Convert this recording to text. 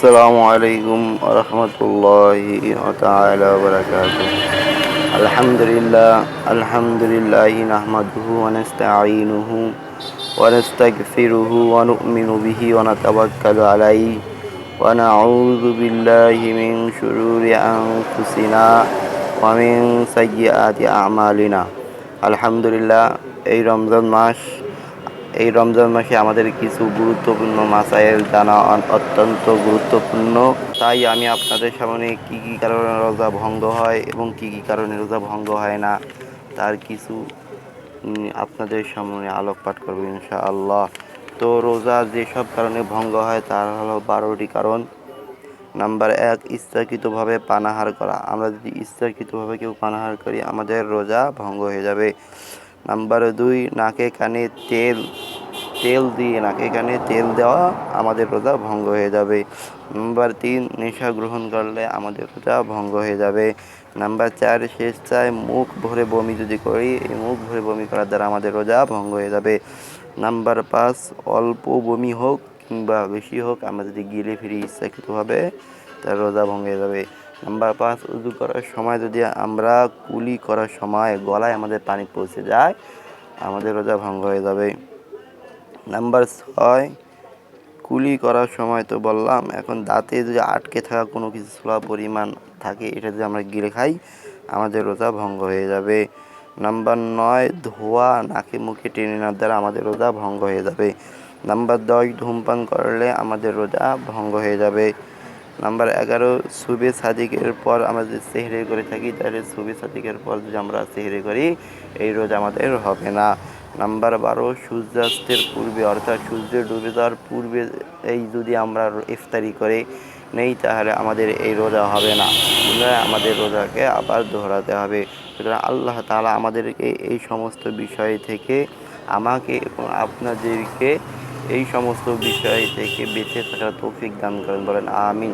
আসসালামু আলাইকুম রহমতুল্লাহ বরকাত আলহামদুলিল্লাহ আলহামদুলিল্লাহ নাহমাদুহু ওয়ানাস্তাঈনুহু ওয়ানাস্তাগফিরুহু ওয়া নু'মিনু বিহি ওয়া নাতাওয়াক্কালু আলাইহি ওয়া নাউযু বিল্লাহি মিন শুরুরি আনফুসিনা ওয়া মিন সাইয়্যাতি আমালিনা। আলহামদুলিল্লাহ, এই রমজান মাস এই রমজান মাসে আমাদের কিছু গুরুত্বপূর্ণ মাসাইল জানা অত্যন্ত গুরুত্বপূর্ণ। তাই আমি আপনাদের সামনে কি কি কারণে রোজা ভঙ্গ হয় এবং কি কি কারণে রোজা ভঙ্গ হয় না, তার কিছু আপনাদের সামনে আলোকপাত করব ইনশাআল্লাহ। তো রোজা যেসব কারণে ভঙ্গ হয়, তার হলো বারোটি কারণ। নাম্বার এক, ইচ্ছাকৃতভাবে পানাহার করা। আমরা যদি ইচ্ছাকৃতভাবে কেউ পানাহার করি, আমাদের রোজা ভঙ্গ হয়ে যাবে। নাম্বার দুই, নাকে কানে তেল তেল দিয়ে নাকে কানে তেল দেওয়া আমাদের রোজা ভঙ্গ হয়ে যাবে। নাম্বার তিন, নেশা গ্রহণ করলে আমাদের রোজা ভঙ্গ হয়ে যাবে। নাম্বার চার স্বেচ্ছায় মুখ ভরে বমি যদি করি, এই মুখ ভরে বমি করার দ্বারা আমাদের রোজা ভঙ্গ হয়ে যাবে। নাম্বার পাঁচ, অল্প বমি হোক কিংবা বেশি হোক, আমরা যদি গিলে ফিরি ইচ্ছাকৃতভাবে, তার রোজা ভঙ্গ হয়ে যাবে। নাম্বার পাঁচ উজু করার সময় যদি আমরা কুলি করার সময় গলায় আমাদের পানি পৌঁছে যায়, আমাদের রোজা ভঙ্গ হয়ে যাবে। নাম্বার ছয়, কুলি করার সময় তো বললাম, এখন দাঁতে যদি আটকে থাকা কোনো কিছু ছোলা পরিমাণ থাকে, এটা যদি আমরা গিলে খাই, আমাদের রোজা ভঙ্গ হয়ে যাবে। নাম্বার নয়, ধোয়া নাকে মুখে টেনে নেওয়ার দ্বারা আমাদের রোজা ভঙ্গ হয়ে যাবে। নাম্বার দশ, ধূমপান করলে আমাদের রোজা ভঙ্গ হয়ে যাবে। নাম্বার এগারো সুবে সাদিকের পর আমরা যদি সেহরে করে থাকি, তাহলে সুবে সাদিকের পর যদি আমরা সেহরে করি, এই রোজ আমাদের হবে না। নাম্বার বারো, সূর্যাস্তের পূর্বে, অর্থাৎ সূর্য ডুবে যাওয়ার পূর্বে এই যদি আমরা ইফতারি করে নেই, তাহলে আমাদের এই রোজা হবে না। আমাদের রোজাকে আবার দোহরাতে হবে। সুতরাং আল্লাহ তাআলা আমাদেরকে এই সমস্ত বিষয় থেকে আমাকে এবং আপনাদেরকে এই সমস্ত বিষয় থেকে বেঁচে থাকার তৌফিক দান করেন। বলেন, আমিন।